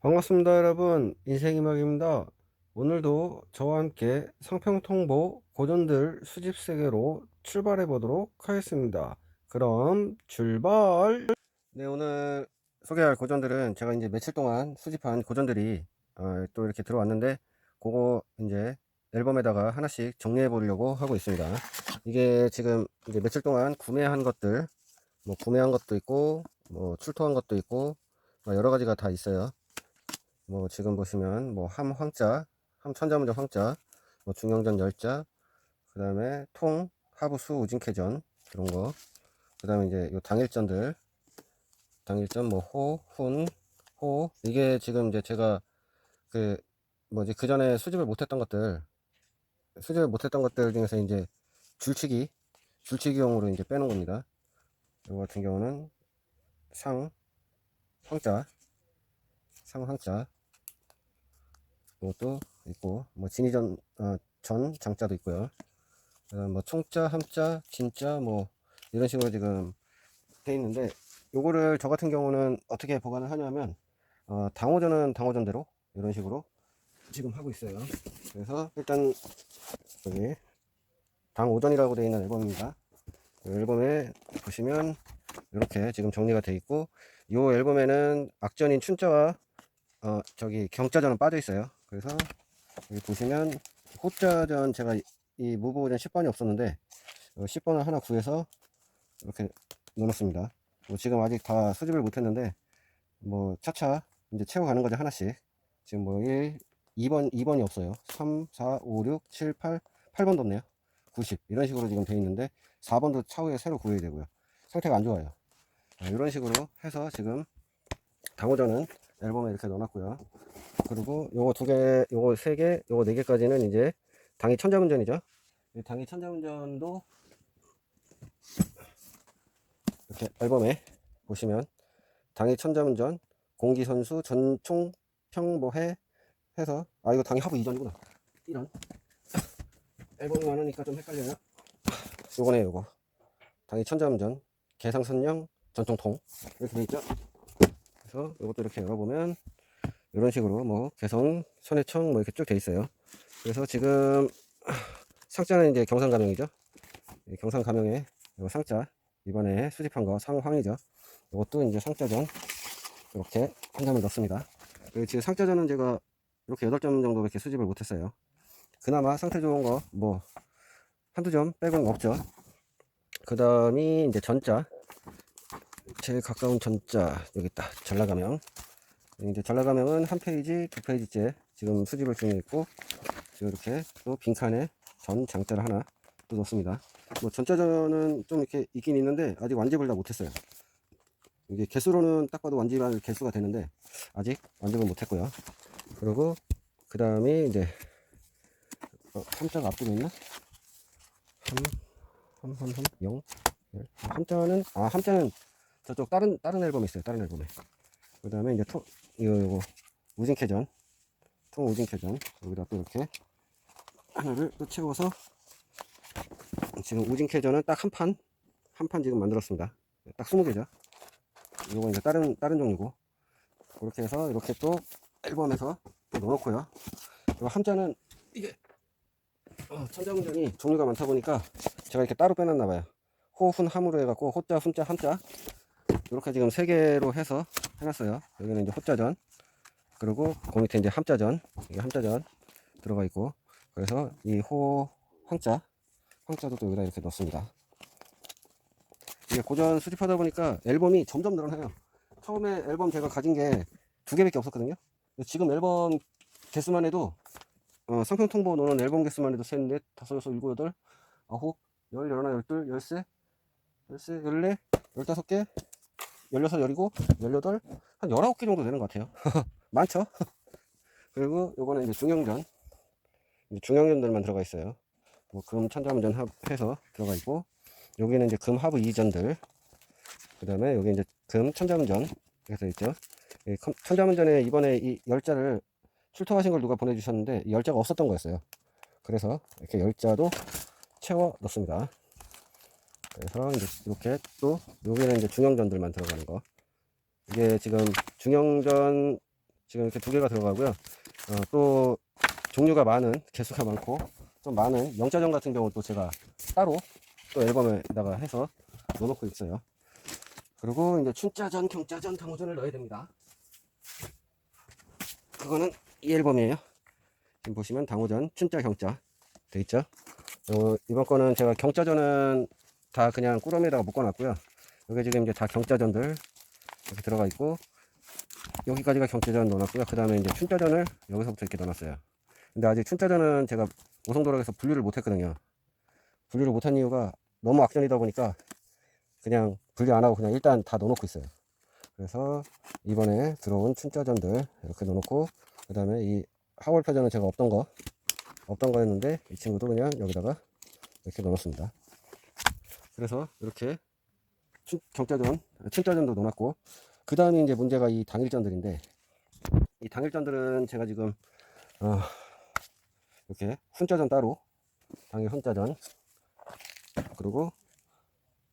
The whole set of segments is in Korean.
반갑습니다 여러분. 인생이막입니다. 오늘도 저와 함께 상평통보 고전들 수집 세계로 출발해 보도록 하겠습니다. 그럼 출발! 네 오늘 소개할 고전들은 제가 이제 며칠 동안 수집한 고전들이 어, 또 이렇게 들어왔는데 그거 이제 앨범에다가 하나씩 정리해 보려고 하고 있습니다. 이게 지금 이제 며칠 동안 구매한 것들 뭐 구매한 것도 있고 뭐 출토한 것도 있고 뭐 여러 가지가 다 있어요 뭐 지금 보시면 뭐 함 황자, 함 천자문자 황자, 뭐 중형전 열자, 그 다음에 통, 하부수, 우진캐전 그런 거. 그 다음에 이제 요 당일전들, 당일전 뭐 호, 훈, 호. 이게 지금 이제 제가 그 뭐지 그 전에 수집을 못했던 것들, 수집을 못했던 것들 중에서 이제 줄치기, 줄치기용으로 이제 빼놓은 겁니다. 이거 같은 경우는 상, 황자, 상황자 이것도 있고 뭐 진이전 어, 전 장자도 있고요. 그다음 뭐 총자 함자 진자 뭐 이런 식으로 지금 돼 있는데 요거를 저 같은 경우는 어떻게 보관을 하냐면 어, 당호전은 당호전대로 이런 식으로 지금 하고 있어요. 그래서 일단 여기 당오전이라고 되어 있는 앨범입니다. 이 앨범에 보시면 이렇게 지금 정리가 돼 있고 이 앨범에는 악전인 춘자와 어 저기 경자전은 빠져 있어요 그래서 여기 보시면 호자전 제가 이- 이 무보전 10번이 없었는데 어, 10번을 하나 구해서 이렇게 넣어놨습니다. 뭐 지금 아직 다 수집을 못했는데 뭐 차차 이제 채워가는 거죠 하나씩. 지금 뭐 1, 2번 2번이 없어요. 3, 4, 5, 6, 7, 8 8번도 없네요. 90 이런 식으로 지금 돼 있는데 4번도 차후에 새로 구해야 되고요. 상태가 안 좋아요. 자, 이런 식으로 해서 지금 당호전은 앨범에 이렇게 넣어놨고요. 그리고 요거 두 개, 요거 세 개, 요거 네 개까지는 이제 당이 천자문전이죠. 이 당이 천자문전도 이렇게 앨범에 보시면 당이 천자문전, 공기선수, 전총, 평보해 해서 아 이거 당이 하부 이전이구나. 이런 앨범이 많으니까 좀 헷갈려요. 요거네 요거 당이 천자문전, 개상선령, 전통통 이렇게 돼 있죠. 그래서 이것도 이렇게 열어보면 이런 식으로 뭐 개성, 선해청 뭐 이렇게 쭉 돼 있어요. 그래서 지금 상자는 이제 경상 가명이죠. 이 경상 가명에 요 상자 이번에 수집한 거 상황이죠. 이것도 이제 상자전 이렇게 한 점을 넣습니다. 그리고 지금 상자전은 제가 이렇게 8점 정도밖에 수집을 못했어요. 그나마 상태 좋은 거 뭐 한두 점 빼고는 없죠. 그 다음이 이제 전자 제일 가까운 전자 여기 있다 전라가명 이제 전라가명은 한 페이지 두 페이지째 지금 수집을 중에 있고 지금 이렇게 또 빈칸에 전 장자를 하나 또 넣습니다 뭐 전자전은 좀 이렇게 있긴 있는데 아직 완집을 다 못했어요 이게 개수로는 딱 봐도 완집할 개수가 되는데 아직 완집을 못했고요 그리고 그 다음에 이제 어, 3자가 앞쪽에 있나? 3, 3, 3, 3, 0 함자는 아 함자는 저쪽 다른 다른 앨범 있어요. 다른 앨범에. 그 다음에 이제 토 이거 이거 우진캐전 통 우진캐전 여기다 또 이렇게 하나를 또 채워서 지금 우진캐전은 딱 한 판 한 판 지금 만들었습니다. 딱 20개죠. 이거 이제 다른 다른 종류고 그렇게 해서 이렇게 또 앨범에서 또 넣어놓고요. 이거 함자는 이게 어, 천자문전이 종류가 많다 보니까 제가 이렇게 따로 빼놨나 봐요. 호훈 함으로 해갖고 호자 훈자 함자 이렇게 지금 세 개로 해서 해놨어요. 여기는 이제 호자전 그리고 그 밑에 이제 함자전 이게 함자전 들어가 있고 그래서 이 호 황자 황자도 또 여기다 이렇게 넣습니다. 이게 고전 수집하다 보니까 앨범이 점점 늘어나요. 처음에 앨범 제가 가진 게 두 개밖에 없었거든요. 지금 앨범 개수만 해도 어, 상평 통보 넣는 앨범 개수만 해도 셋, 넷, 다섯, 여섯, 일곱, 여덟, 아홉, 열, 열하나, 열둘, 열세, 열세, 열네, 열다섯 개, 열여섯, 열이고, 열여덟, 한 열아홉 개 정도 되는 것 같아요. 많죠? 그리고 요거는 이제 중형전. 중형전들만 들어가 있어요. 뭐 금 천자문전 합- 해서 들어가 있고, 여기는 이제 금 하부 이전들. 그 다음에 여기 이제 금 천자문전. 이렇게 있죠. 천자문전에 이번에 이 열자를 출토하신 걸 누가 보내주셨는데, 이 열자가 없었던 거였어요. 그래서 이렇게 열자도 채워 넣습니다. 그래서 이렇게 또 여기는 이제 중형전들만 들어가는 거. 이게 지금 중형전 지금 이렇게 두 개가 들어가고요. 어, 또 종류가 많은 개수가 많고 좀 많은 영자전 같은 경우 또 제가 따로 또 앨범에다가 해서 넣어놓고 있어요. 그리고 이제 춘자전, 경자전, 당호전을 넣어야 됩니다. 그거는 이 앨범이에요. 지금 보시면 당호전, 춘자, 경자 돼 있죠. 어, 이번 거는 제가 경자전은 다 그냥 꾸러미에다가 묶어놨고요. 여기 지금 이제 다 경자전들 이렇게 들어가 있고 여기까지가 경자전 넣어놨고요. 그 다음에 이제 춘자전을 여기서부터 이렇게 넣어놨어요. 근데 아직 춘자전은 제가 오송도락에서 분류를 못했거든요. 분류를 못한 이유가 너무 악전이다 보니까 그냥 분류 안 하고 그냥 일단 다 넣어놓고 있어요. 그래서 이번에 들어온 춘자전들 이렇게 넣어놓고 그 다음에 이 하월표전은 제가 없던 거 없던 거였는데 이 친구도 그냥 여기다가 이렇게 넣어놨습니다. 그래서 이렇게 춘- 경자전, 춘자전도 넣어놨고 그 다음에 이제 문제가 이 당일전들인데 이 당일전들은 제가 지금 어, 이렇게 훈자전 따로 당일 훈자전 그리고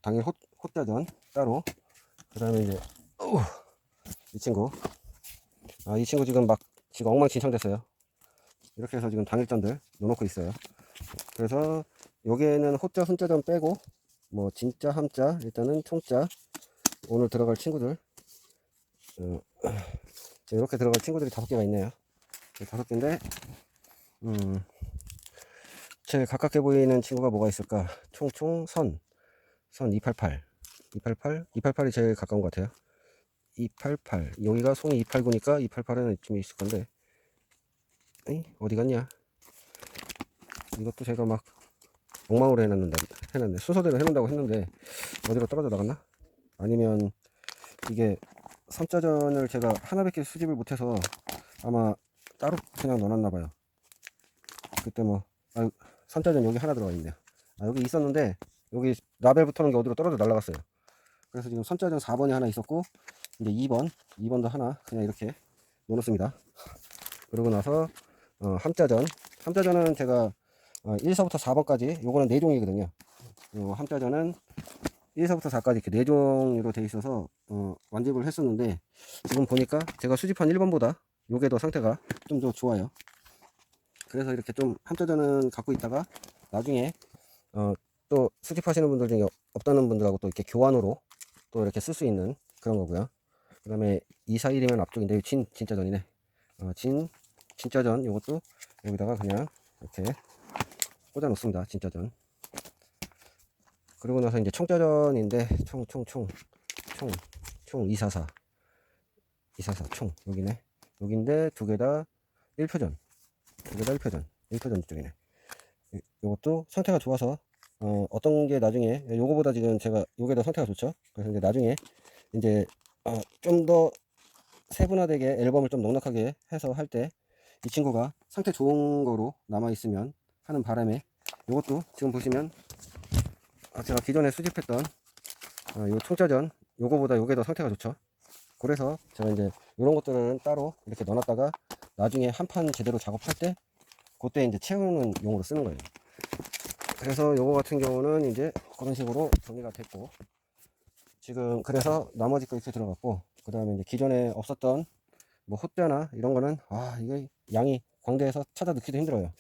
당일 호, 호자전 따로 그 다음에 이제 어우, 이 친구. 아, 이 친구 지금 막 지금 엉망진창 됐어요. 이렇게 해서 지금 당일전들 넣어놓고 있어요. 그래서 여기에는 호자 훈자전 빼고 뭐 진짜 함자 일단은 총자. 오늘 들어갈 친구들. 어, 자, 이렇게 들어갈 친구들이 다섯 개가 있네요. 네, 다섯 개인데 음, 제일 가깝게 보이는 친구가 뭐가 있을까? 총총 선, 선 288 288 288이 제일 가까운 것 같아요. 288 여기가 송이 289니까 288은 이쯤에 있을 건데. 에이, 어디 갔냐? 이것도 제가 막 엉망으로 해놨는데 해놨네. 순서대로 해놓는다고 했는데 어디로 떨어져 나갔나? 아니면 이게 선자전을 제가 하나밖에 수집을 못해서 아마 따로 그냥 넣어놨나 봐요. 그때 뭐 아, 선자전 여기 하나 들어가 있네요. 아, 여기 있었는데 여기 라벨 붙어놓은 게 어디로 떨어져 날라갔어요. 그래서 지금 선자전 4번이 하나 있었고 이제 2번 2번도 하나 그냥 이렇게 넣어놓습니다. 그러고 나서 어, 함자전. 함자전은 제가 어, 1서부터 4번까지. 요거는 4종이거든요. 요 함자전은 1서부터 4까지 이렇게 4종으로 돼 있어서 어, 완집을 했었는데 지금 보니까 제가 수집한 1번보다 요게 더 상태가 좀 더 좋아요. 그래서 이렇게 좀 함자전은 갖고 있다가 나중에 어, 또 수집하시는 분들 중에 없다는 분들하고 또 이렇게 교환으로 또 이렇게 쓸 수 있는 그런 거고요. 그 다음에 2, 4, 1이면 앞쪽인데 진 진짜전이네. 어, 진 진짜전 요것도 여기다가 그냥 이렇게 꽂아 놓습니다 진짜전. 그리고 나서 이제 총자전인데 총 총 총 총 총 244 244 총 여기네. 여기인데 두 개 다 1표전. 두 개 다 1표전. 1표전 이쪽이네. 요- 요것도 상태가 좋아서 어, 어떤 게 나중에 요거보다 지금 제가 요게 더 상태가 좋죠? 그래서 이제 나중에 이제 어, 좀 더 세분화되게 앨범을 좀 넉넉하게 해서 할 때 이 친구가 상태 좋은 거로 남아 있으면 하는 바람에 요것도 지금 보시면 아, 제가 기존에 수집했던 어, 요 총자전 요거보다 요게 더 상태가 좋죠. 그래서 제가 이제 이런 것들은 따로 이렇게 넣어놨다가 나중에 한 판 제대로 작업할 때 그때 이제 채우는 용으로 쓰는 거예요. 그래서 요거 같은 경우는 이제 그런 식으로 정리가 됐고 지금 그래서 나머지 거 이렇게 들어갔고 그 다음에 이제 기존에 없었던 뭐 호자나 이런 거는 아 이게 양이 광대에서 찾아 넣기도 힘들어요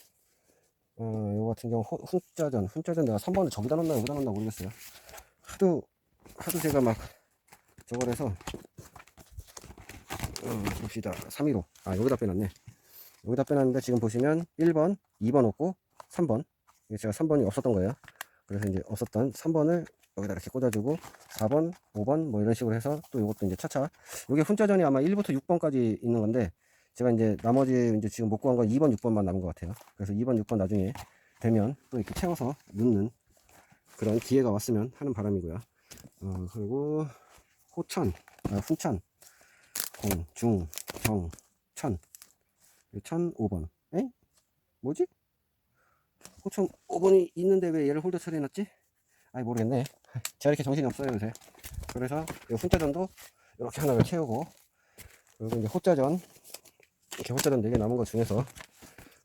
어 요거 같은 경우 호- 훈자전 훈자전 내가 3번을 저기다 넣나 여기다 넣나 모르겠어요. 하도 하도 제가 막 저걸 해서 어, 봅시다. 315. 아 여기다 빼놨네. 여기다 빼놨는데 지금 보시면 1번 2번 없고 3번. 이게 제가 3번이 없었던 거예요. 그래서 이제 없었던 3번을 여기다 이렇게 꽂아주고 4번 5번 뭐 이런 식으로 해서 또 이것도 이제 차차. 이게 훈자전이 아마 1부터 6번까지 있는 건데 제가 이제 나머지 이제 지금 못 구한 건 2번 6번만 남은 것 같아요 그래서 2번 6번 나중에 되면 또 이렇게 채워서 넣는 그런 기회가 왔으면 하는 바람이고요 어, 그리고 호천 아, 훈천 공, 중, 경, 천. 천 5번. 에? 뭐지? 호천 5번이 있는데 왜 얘를 홀더 처리해놨지? 아이 모르겠네. 제가 이렇게 정신이 없어요 요새. 그래서 이 훈자전도 이렇게 하나를 채우고 그리고 이제 호자전 이렇게 호자전 4개 남은 것 중에서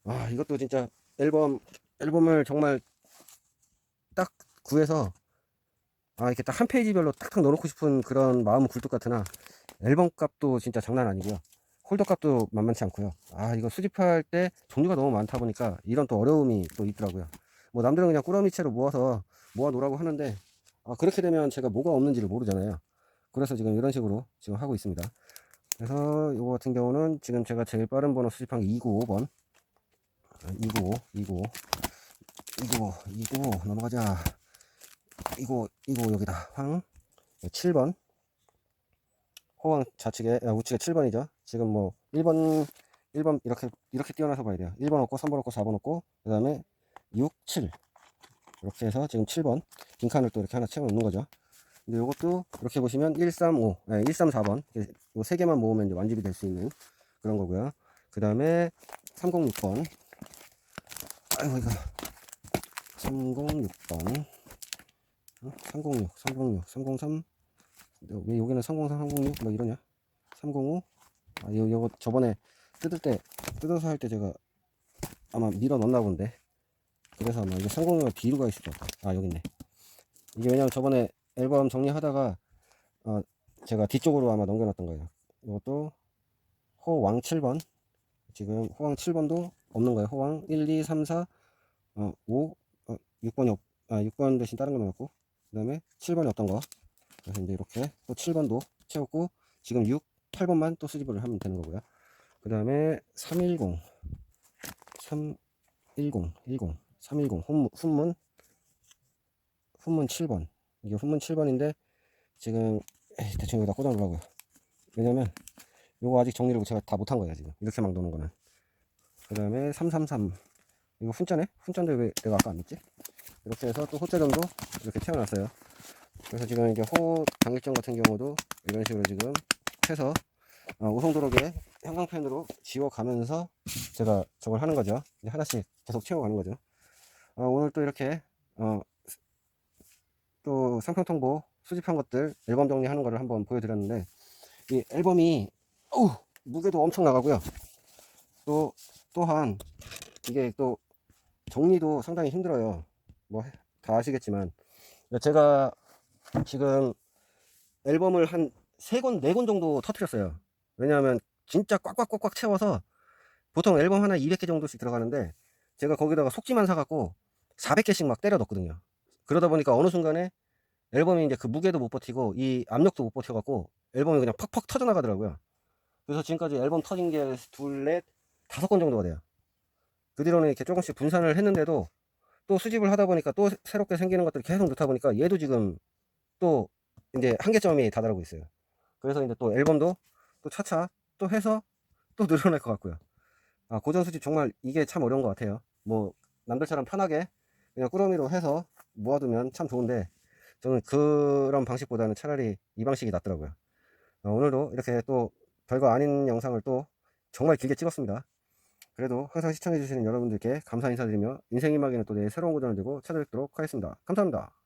아 이것도 진짜 앨범 앨범을 정말 딱 구해서 아 이렇게 딱 한 페이지별로 탁탁 넣어놓고 싶은 그런 마음 굴뚝 같으나 앨범 값도 진짜 장난 아니고요. 홀더 값도 만만치 않고요. 아, 이거 수집할 때 종류가 너무 많다 보니까 이런 또 어려움이 또 있더라고요. 뭐 남들은 그냥 꾸러미채로 모아서 모아 놓으라고 하는데 아, 그렇게 되면 제가 뭐가 없는지를 모르잖아요. 그래서 지금 이런 식으로 지금 하고 있습니다. 그래서 이거 같은 경우는 지금 제가 제일 빠른 번호 수집한 게 295번. 295, 295, 295, 295 넘어가자. 295, 295 여기다. 황 7번. 호황 좌측에 아, 우측에 7번이죠. 지금 뭐 1번 1번 이렇게 이렇게 띄어놔서 봐야 돼요. 1번 없고 3번 없고 4번 없고 그 다음에 6, 7 이렇게 해서 지금 7번 빈칸을 또 이렇게 하나 채워 놓는 거죠. 근데 이것도 이렇게 보시면 135, 네, 134번 이세 개만 모으면 이제 완집이 될 수 있는 그런 거고요. 그 다음에 306번. 아이고 이거. 306번. 306, 306, 303 왜 여기는 303, 306 뭐 이러냐? 305 아, 요, 요거 저번에 뜯을 때 뜯어서 할 때 제가 아마 밀어 넣었나 본데. 그래서 아마 이게 306가 뒤로 가 있을 것 같아 아 여기 있네. 이게 왜냐면 저번에 앨범 정리하다가 어, 제가 뒤쪽으로 아마 넘겨놨던 거예요. 이것도 호왕 7번. 지금 호왕 7번도 없는 거예요. 호왕 1, 2, 3, 4 어, 5 어, 6번이 없, 아 6번 대신 다른 거 넣었고 그 다음에 7번이 없던 거. 그래서 이제 이렇게 또 7번도 채웠고 지금 6, 8번만 또 수집을 하면 되는 거고요. 그 다음에 310, 310, 10, 310 훈문, 훈문, 훈문 7번. 이게 훈문 7번인데 지금 대충 여기다 꽂아놓으려고요. 왜냐면 요거 아직 정리를 제가 다 못한 거예요 지금 이렇게 막 놓는 거는. 그 다음에 333 이거 훈자네? 훈자인데 왜 내가 아까 안 넣었지? 이렇게 해서 또 호자점도 이렇게 채워놨어요. 그래서 지금 이제 호 당일점 같은 경우도 이런 식으로 지금 해서 어, 오송도로에 형광펜으로 지워가면서 제가 저걸 하는 거죠. 이제 하나씩 계속 채워가는 거죠. 어, 오늘 또 이렇게 어, 또 상평통보 수집한 것들 앨범 정리하는 거를 한번 보여드렸는데 이 앨범이 어우, 무게도 엄청 나가고요. 또 또한 이게 또 정리도 상당히 힘들어요. 뭐 다 아시겠지만 제가 지금 앨범을 한 세 권, 네 권 정도 터트렸어요. 왜냐하면 진짜 꽉꽉꽉꽉 채워서 보통 앨범 하나 200개 정도씩 들어가는데 제가 거기다가 속지만 사갖고 400개씩 막 때려 넣거든요. 그러다 보니까 어느 순간에 앨범이 이제 그 무게도 못 버티고 이 압력도 못 버텨갖고 앨범이 그냥 팍팍 터져나가더라고요. 그래서 지금까지 앨범 터진 게 둘, 넷, 다섯 건 정도가 돼요. 그 뒤로는 이렇게 조금씩 분산을 했는데도 또 수집을 하다 보니까 또 새롭게 생기는 것들이 계속 넣다 보니까 얘도 지금 또 이제 한계점이 다다르고 있어요. 그래서 이제 또 앨범도 또 차차 또 해서 또 늘어날 것 같고요. 아, 고전 수집 정말 이게 참 어려운 것 같아요. 뭐 남들처럼 편하게 그냥 꾸러미로 해서 모아두면 참 좋은데 저는 그런 방식보다는 차라리 이 방식이 낫더라고요. 어, 오늘도 이렇게 또 별거 아닌 영상을 또 정말 길게 찍었습니다. 그래도 항상 시청해주시는 여러분들께 감사 인사드리며 인생 이막에는 또내 새로운 고전을 들고 찾아뵙도록 하겠습니다. 감사합니다.